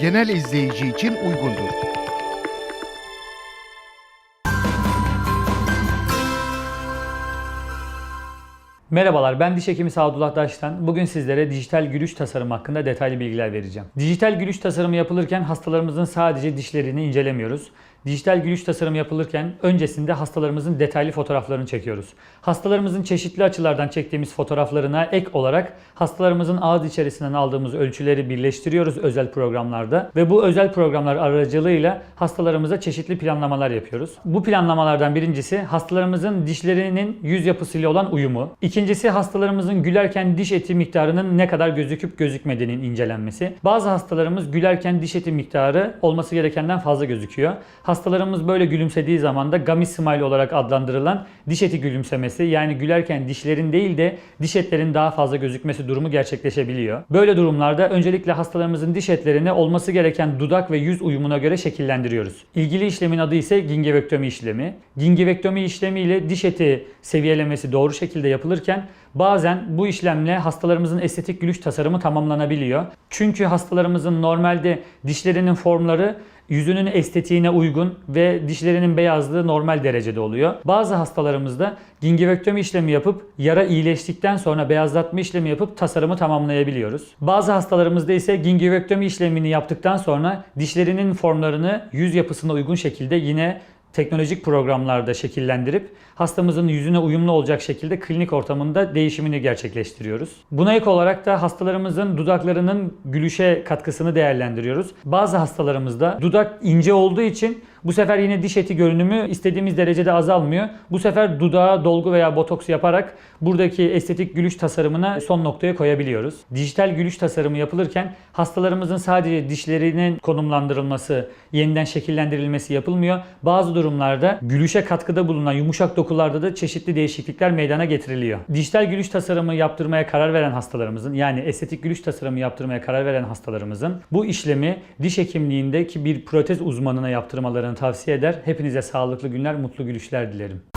genel izleyici için uygundur. Merhabalar ben diş hekimi Sadullah Daş'tan. Bugün sizlere dijital gülüş tasarımı hakkında detaylı bilgiler vereceğim. Dijital gülüş tasarımı yapılırken hastalarımızın sadece dişlerini incelemiyoruz. Dijital gülüş tasarımı yapılırken öncesinde hastalarımızın detaylı fotoğraflarını çekiyoruz. Hastalarımızın çeşitli açılardan çektiğimiz fotoğraflarına ek olarak hastalarımızın ağız içerisinden aldığımız ölçüleri birleştiriyoruz özel programlarda ve bu özel programlar aracılığıyla hastalarımıza çeşitli planlamalar yapıyoruz. Bu planlamalardan birincisi hastalarımızın dişlerinin yüz yapısıyla olan uyumu. İkincisi hastalarımızın gülerken diş eti miktarının ne kadar gözüküp gözükmediğinin incelenmesi. Bazı hastalarımız gülerken diş eti miktarı olması gerekenden fazla gözüküyor. Böyle gülümsediği zaman da gummy smile olarak adlandırılan diş eti gülümsemesi yani gülerken dişlerin değil de diş etlerin daha fazla gözükmesi durumu gerçekleşebiliyor. Böyle durumlarda öncelikle hastalarımızın diş etlerini olması gereken dudak ve yüz uyumuna göre şekillendiriyoruz. İlgili işlemin adı ise gingivektomi işlemi. Gingivektomi işlemi ile diş eti seviyelemesi doğru şekilde yapılırken bazen bu işlemle hastalarımızın estetik gülüş tasarımı tamamlanabiliyor. Çünkü hastalarımızın normalde dişlerinin formları yüzünün estetiğine uygun ve dişlerinin beyazlığı normal derecede oluyor. Bazı hastalarımızda gingivektomi işlemi yapıp yara iyileştikten sonra beyazlatma işlemi yapıp tasarımı tamamlayabiliyoruz. Bazı hastalarımızda ise gingivektomi işlemini yaptıktan sonra dişlerinin formlarını yüz yapısına uygun şekilde yine teknolojik programlarda şekillendirip hastamızın yüzüne uyumlu olacak şekilde klinik ortamında değişimini gerçekleştiriyoruz. Buna ek olarak da hastalarımızın dudaklarının gülüşe katkısını değerlendiriyoruz. Bazı hastalarımızda dudak ince olduğu için bu sefer yine diş eti görünümü istediğimiz derecede azalmıyor. Bu sefer dudağa dolgu veya botoks yaparak buradaki estetik gülüş tasarımına son noktaya koyabiliyoruz. Dijital gülüş tasarımı yapılırken hastalarımızın sadece dişlerinin konumlandırılması, yeniden şekillendirilmesi yapılmıyor. Bazı durumlarda gülüşe katkıda bulunan yumuşak dokularda da çeşitli değişiklikler meydana getiriliyor. Dijital gülüş tasarımı yaptırmaya karar veren hastalarımızın yani estetik gülüş tasarımı yaptırmaya karar veren hastalarımızın bu işlemi diş hekimliğindeki bir protez uzmanına yaptırmalarını tavsiye eder. Hepinize sağlıklı günler, mutlu gülüşler dilerim.